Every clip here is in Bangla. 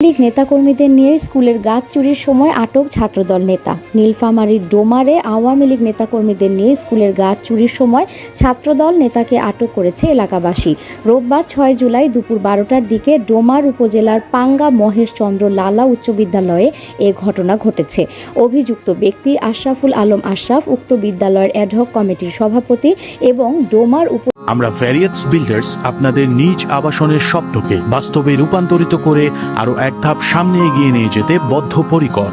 লীগ নেতাকর্মীদের নিয়ে স্কুলের গাছ চুরির সময় আটক ছাত্রদল নেতা। নীলফামারীর ডোমারে আওয়ামী লীগ নেতাকর্মীদের নিয়ে স্কুলের গাছ চুরির সময় ছাত্রদল নেতাকে আটক করেছে এলাকাবাসী। রোববার ছয় জুলাই দুপুর বারোটার দিকে ডোমার উপজেলার পাঙ্গা মহেশচন্দ্র লালা উচ্চ বিদ্যালয়ে এ ঘটনা ঘটেছে। অভিযুক্ত ব্যক্তি আশরাফুল আলম আশরাফ উক্ত বিদ্যালয়ের অ্যাডহক কমিটির সভাপতি এবং ডোমার উপ আমরা ভ্যারিয়েটস বিল্ডার্স আপনাদের নিজ আবাসনের স্বপ্নকে বাস্তবে রূপান্তরিত করে আরও এক ধাপ সামনে এগিয়ে নিয়ে যেতে বদ্ধপরিকর।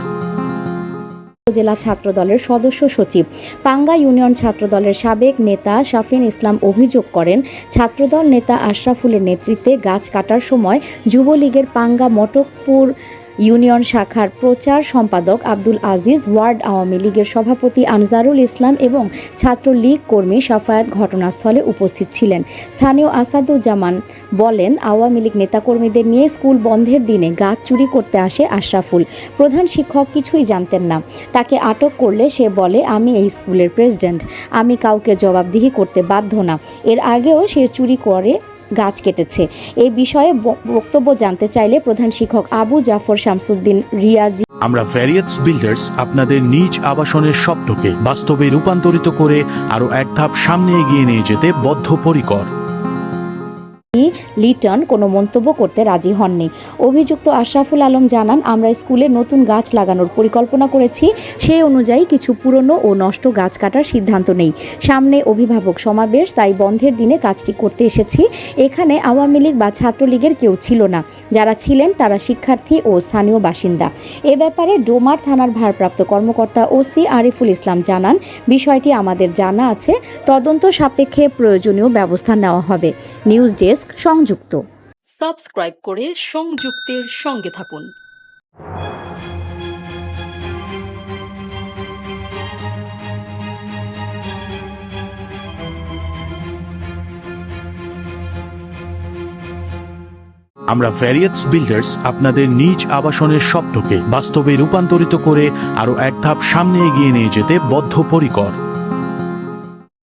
উপজেলা ছাত্রদলের সদস্য সচিব। পাঙ্গা ইউনিয়ন ছাত্র দলের সাবেক নেতা শাফিন ইসলাম অভিযোগ করেন, ছাত্রদল নেতা আশরাফুলের নেতৃত্বে গাছ কাটার সময় যুবলীগের পাঙ্গা মটকপুর ইউনিয়ন শাখার প্রচার সম্পাদক আব্দুল আজিজ, ওয়ার্ড আওয়ামী লীগের সভাপতি আনজারুল ইসলাম এবং ছাত্রলীগ কর্মী সাফায়াত ঘটনাস্থলে উপস্থিত ছিলেন। স্থানীয় আসাদুজ্জামান বলেন, আওয়ামী লীগ নেতাকর্মীদের নিয়ে স্কুল বন্ধের দিনে গাছ চুরি করতে আসে আশরাফুল। প্রধান শিক্ষক কিছুই জানতেন না। তাকে আটক করলে সে বলে, আমি এই স্কুলের প্রেসিডেন্ট। আমি কাউকে জবাবদিহি করতে বাধ্য না। এর আগেও সে চুরি করে গাছ কেটেছে। এই বিষয়ে বক্তব্য জানতে চাইলে প্রধান শিক্ষক আবু জাফর শামসুদ্দিন রিয়াজি। আমরা ভ্যারিয়েটস বিল্ডার্স আপনাদের নিজ আবাসনের স্বপ্নকে বাস্তবে রূপান্তরিত করে আরও এক ধাপ সামনে এগিয়ে নিয়ে যেতে বদ্ধপরিকর। লিটন কোনো মন্তব্য করতে রাজি হননি। অভিযুক্ত আশরাফুল আলম জানান, আমরা স্কুলে নতুন গাছ লাগানোর পরিকল্পনা করেছি। সেই অনুযায়ী কিছু পুরনো ও নষ্ট গাছ কাটার সিদ্ধান্ত নেই। সামনে অভিভাবক সমাবেশ, তাই বন্ধের দিনে কাজটি করতে এসেছি। এখানে আওয়ামী লীগ বা ছাত্রলীগের কেউ ছিল না। যারা ছিলেন, তারা শিক্ষার্থী ও স্থানীয় বাসিন্দা। এ ব্যাপারে ডোমার থানার ভারপ্রাপ্ত কর্মকর্তা ওসি আরিফুল ইসলাম জানান, বিষয়টি আমাদের জানা আছে। তদন্ত সাপেক্ষে প্রয়োজনীয় ব্যবস্থা নেওয়া হবে। নিউজ ডেস্ক সংযুক্ত। সাবস্ক্রাইব করে সংযুক্তের সঙ্গে থাকুন। আমরা ভ্যারিয়েটস বিল্ডার্স আপনাদের নিজ আবাসনের স্বপ্নকে বাস্তবে রূপান্তরিত করে আরও এক ধাপ সামনে এগিয়ে নিয়ে যেতে বদ্ধপরিকর।